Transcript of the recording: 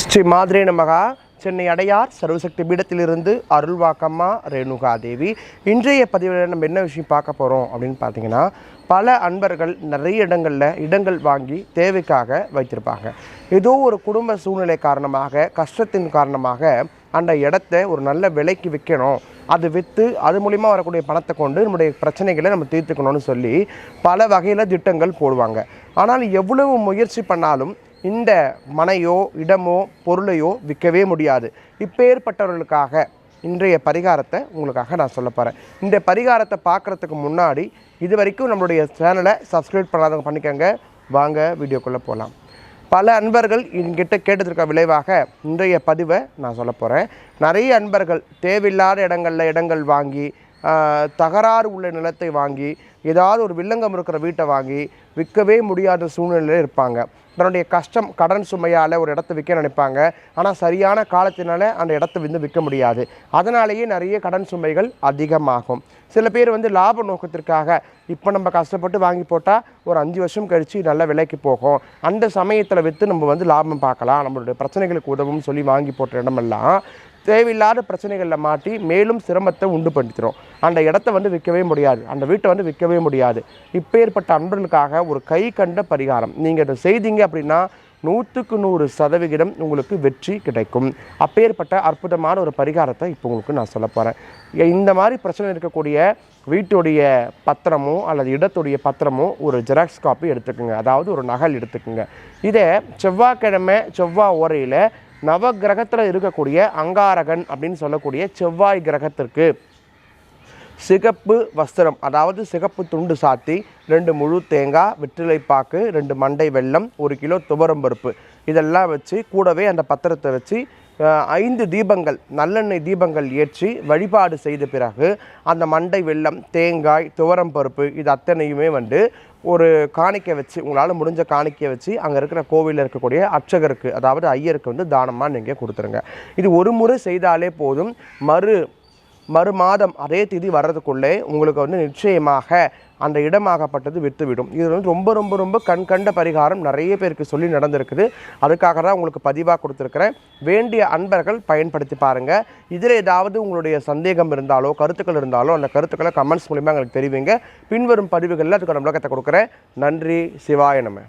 ஸ்ரீ மாதிரே நமகா. சென்னை அடையார் சர்வசக்தி பீடத்திலிருந்து அருள்வாக்கம்மா ரேணுகா தேவி இன்றைய பதிவில் நம்ம என்ன விஷயம் பார்க்க போகிறோம் அப்படின்னு பார்த்தீங்கன்னா பல அன்பர்கள் நிறைய இடங்களில் இடங்கள் வாங்கி தேவைக்காக வைத்திருப்பாங்க. ஏதோ ஒரு குடும்ப சூழ்நிலை காரணமாக கஷ்டத்தின் காரணமாக அந்த இடத்த ஒரு நல்ல விலைக்கு விற்கணும். அது விற்று அது மூலிமா வரக்கூடிய பணத்தை கொண்டு நம்முடைய பிரச்சனைகளை நம்ம தீர்த்துக்கணும்னு சொல்லி பல வகையில் திட்டங்கள் போடுவாங்க. ஆனால் எவ்வளவு முயற்சி பண்ணாலும் இந்த மனையோ இடமோ பொருளையோ விற்கவே முடியாது. இப்பேற்பட்டவர்களுக்காக இன்றைய பரிகாரத்தை உங்களுக்காக நான் சொல்ல போகிறேன் இந்த பரிகாரத்தை பார்க்குறதுக்கு முன்னாடி இது வரைக்கும் நம்மளுடைய சேனலை சப்ஸ்கிரைப் பண்ணாதவங்க பண்ணிக்கோங்க. வாங்க வீடியோக்குள்ளே போகலாம் பல அன்பர்கள் என்கிட்ட கேட்டதற்க விளைவாக இன்றைய பதிவை நான் சொல்ல போகிறேன் நிறைய அன்பர்கள் தேவையில்லாத இடங்களில் இடங்கள் வாங்கி தகராறு உள்ள நிலத்தை வாங்கி ஏதாவது ஒரு வில்லங்கம் இருக்கிற வீட்டை வாங்கி விற்கவே முடியாத சூழ்நிலையில் இருப்பாங்க. தன்னுடைய கஷ்டம் கடன் சுமையால் ஒரு இடத்த விற்க நினைப்பாங்க. ஆனால் சரியான காலத்தினால அந்த இடத்த வந்து விற்க முடியாது. அதனாலேயே நிறைய கடன் சுமைகள் அதிகமாகும். சில பேர் வந்து லாப நோக்கத்திற்காக இப்போ நம்ம கஷ்டப்பட்டு வாங்கி போட்டால் ஒரு அஞ்சு வருஷம் கழித்து நல்ல விலைக்கு போகும். அந்த சமயத்தில் விற்று நம்ம வந்து லாபம் பார்க்கலாம். நம்மளுடைய பிரச்சனைகளுக்கு உதவும் சொல்லி வாங்கி போட்ட இடமெல்லாம். தேவையில்லாத பிரச்சனைகளில் மாட்டி மேலும் சிரமத்தை உண்டு பண்ணிக்கிறோம். அந்த இடத்த வந்து விற்கவே முடியாது. அந்த வீட்டை வந்து விற்கவே முடியாது. இப்பேற்பட்ட அன்பர்களுக்காக ஒரு கை கண்ட பரிகாரம். நீங்கள் இதை செய்தீங்க அப்படின்னா நூற்றுக்கு நூறு சதவிகிதம் உங்களுக்கு வெற்றி கிடைக்கும். அப்பேற்பட்ட அற்புதமான ஒரு பரிகாரத்தை இப்போ உங்களுக்கு நான் சொல்ல போகிறேன் இந்த மாதிரி பிரச்சனை இருக்கக்கூடிய வீட்டுடைய பத்திரமோ அல்லது இடத்துடைய பத்திரமோ ஒரு ஜெராக்ஸ் காப்பி எடுத்துக்கோங்க. அதாவது ஒரு நகல் எடுத்துக்கோங்க. இதை செவ்வாய்க்கிழமை செவ்வாய் ஓரையில் நவ கிரகத்தில் இருக்கக்கூடிய அங்காரகன் அப்படின்னு சொல்லக்கூடிய செவ்வாய் கிரகத்திற்கு சிகப்பு வஸ்திரம் அதாவது சிகப்பு துண்டு சாத்தி ரெண்டு முழு தேங்காய் வெற்றிலைப்பாக்கு ரெண்டு மண்டை வெல்லம் ஒரு கிலோ துவரம் பருப்பு. இதெல்லாம் வச்சு கூடவே அந்த பத்திரத்தை வச்சு ஐந்து தீபங்கள் நல்லெண்ணெய் தீபங்கள் ஏற்றி வழிபாடு செய்த பிறகு அந்த மண்டை வெல்லம் தேங்காய் துவரம் பருப்பு இது அத்தனையுமே வந்து ஒரு காணிக்கை வச்சு உங்களால் முடிஞ்ச காணிக்கையை வச்சு அங்கே இருக்கிற கோவிலில் இருக்கக்கூடிய அர்ச்சகருக்கு அதாவது ஐயருக்கு வந்து தானமாக நீங்கள் கொடுத்துருங்க. இது ஒரு முறை செய்தாலே போதும். மறு மறு மாதம் அதே திதி வர்றதுக்குள்ளே உங்களுக்கு வந்து நிச்சயமாக அந்த இடமாகப்பட்டது விற்றுவிடும் இது வந்து ரொம்ப ரொம்ப ரொம்ப கண் கண்ட பரிகாரம் நிறைய பேருக்கு சொல்லி நடந்திருக்குது. அதுக்காக தான் உங்களுக்கு பதிவாக கொடுத்துருக்குறேன். வேண்டிய அன்பர்கள் பயன்படுத்தி பாருங்கள் இதில் ஏதாவது உங்களுடைய சந்தேகம் இருந்தாலோ கருத்துக்கள் இருந்தாலோ அந்த கருத்துக்களை கமெண்ட்ஸ் மூலிமா எங்களுக்கு தெரிவிங்க. பின்வரும் பதிவுகளில் அதுக்கான விளக்கத்தை கொடுக்குறேன். நன்றி. சிவாய நம்ம